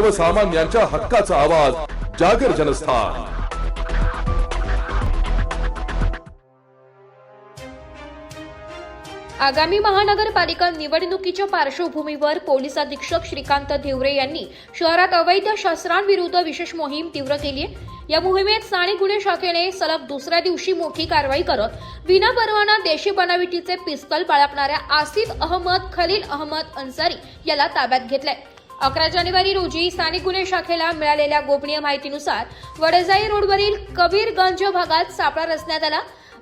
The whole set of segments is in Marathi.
सर्वसामान्यांच्या हक्काचा आवाज जागर जनस्थान. आगामी महानगरपालिका निवडणुकीच्या पार्श्वभूमीवर पोलीस अधीक्षक श्रीकांत धिवरे यांनी शहरात अवैध शस्त्रांविरुद्ध विशेष मोहीम तीव्र केली आहे. या मोहिमेत स्थानिक गुन्हे शाखेने सलग दुसऱ्या दिवशी मोठी कारवाई करत विनापरवाना देशी बनावटीचे पिस्तल बाळगणाऱ्या आसिफ अहमद खलील अहमद अन्सारी याला ताब्यात घेतलाय. अकरा जानेवारी रोजी स्थानिक गुन्हे शाखेला मिळालेल्या गोपनीय माहितीनुसार वडजाई रोडवरील कबीरगंज भागात सापळा रचण्यात आला.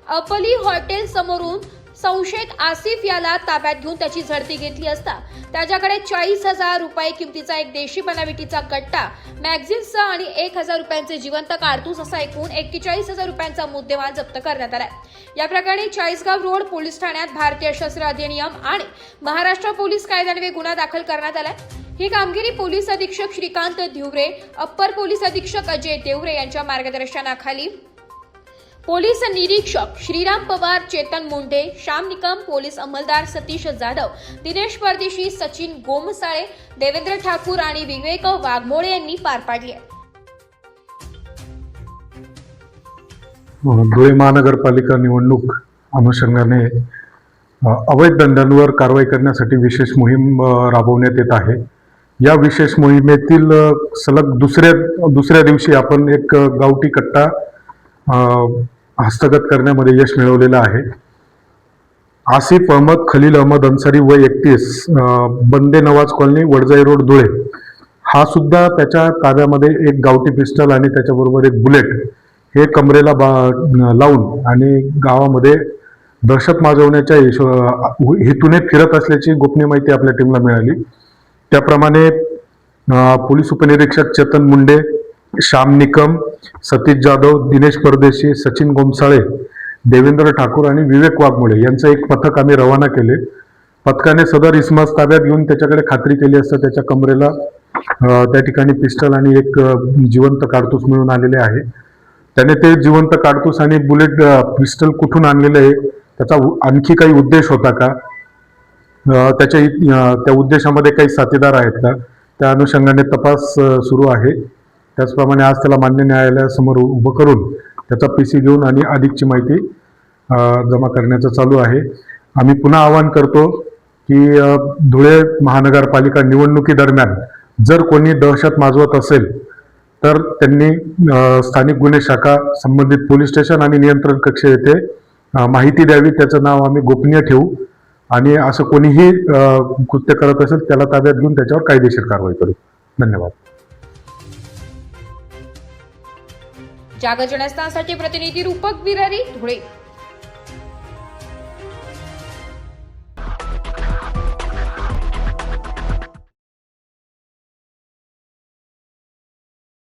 अपली हॉटेल समोरून संशयित आसिफ याला ताब्यात घेऊन त्याची झडती घेतली असता त्याच्याकडे चाळीस हजार रुपये किमतीचा एक देशी बनावटीचा गट्टा मॅगझिन्सचा आणि एक हजार रुपयांचे जिवंत कारतूस असा एकूण एक्केचाळीस हजार रुपयांचा मुद्देमाल जप्त करण्यात आलाय. या प्रकरणी चाळीसगाव रोड पोलीस ठाण्यात भारतीय शस्त्र अधिनियम आणि महाराष्ट्र पोलीस कायद्यान्वये गुन्हा दाखल करण्यात आलाय. ही कामगिरी पोलीस अधीक्षक श्रीकांत धिवरे अप्पर पोलीस अधीक्षक अजय देवरे यांच्या मार्गदर्शनाखाली. पोलीस निरीक्षक श्रीराम पवार चेतन मुंडे श्याम निकम पोलीस अंमलदार सतीश जाधव दिनेश परदेशी सचिन गोमसाळे देवेंद्र ठाकूर आणि विवेक वाघमोळे यांनी पार पाडली आहे. धुळे महानगरपालिका निवडणूक अनुषंगाने अवैध धंद्यांवर कारवाई करण्यासाठी विशेष मोहीम राबवण्यात येत आहे. या विशेष मोहिमेतील सलग दुसऱ्या दुसऱ्या दिवशी आपण एक गावठी कट्टा हस्तगत करण्यामध्ये यश मिळवलेलं आहे. आसिफ अहमद खलील अहमद अन्सारी वय एकतीस बंदे नवाज कॉलनी वडजाई रोड धुळे. हा सुद्धा त्याच्या ताब्यामध्ये एक गावठी पिस्टल आणि त्याच्याबरोबर एक बुलेट हे कमरेला बा लावून आणि गावामध्ये दहशत माजवण्याच्या हेतूने फिरत असल्याची गोपनीय माहिती आपल्या टीमला मिळाली. त्याप्रमाणे पोलीस उपनिरीक्षक चेतन मुंडे श्याम निकम सतीश जाधव दिनेश परदेशी सचिन गोमसाळे देवेंद्र ठाकूर आणि विवेक वाघमोळे यांचं एक पथक आम्ही रवाना केले. पथकाने सदर इस्मास ताब्यात घेऊन त्याच्याकडे खात्री केली असता त्याच्या कमरेला त्या ठिकाणी पिस्टल आणि एक जिवंत काडतूस मिळून आलेले आहे. त्याने ते जिवंत काडतूस आणि बुलेट पिस्टल कुठून आणलेलं आहे त्याचा आणखी काही उद्देश होता का? त्याच्या त्या उद्देशामध्ये काही साथीदार आहेत का? त्या अनुषंगाने तपास सुरू आहे. त्याचप्रमाणे आज त्याला मान्य न्यायालयासमोर उभं करून त्याचा पी सी घेऊन आणि अधिकची माहिती जमा करण्याचं चालू आहे. आम्ही पुन्हा आवाहन करतो की धुळे महानगरपालिका निवडणुकीदरम्यान जर कोणी दहशत माजवत असेल तर त्यांनी स्थानिक गुन्हे शाखा संबंधित पोलीस स्टेशन आणि नियंत्रण कक्ष येथे माहिती द्यावी. त्याचं नाव आम्ही गोपनीय ठेवू. आणि असं कोणीही अं, कृत्य करत असेल त्याला ताब्यात घेऊन त्याच्यावर कायदेशीर कारवाई करू. धन्यवाद. जागर जनस्थानसाठी प्रतिनिधी रूपक बिरारी धुळे.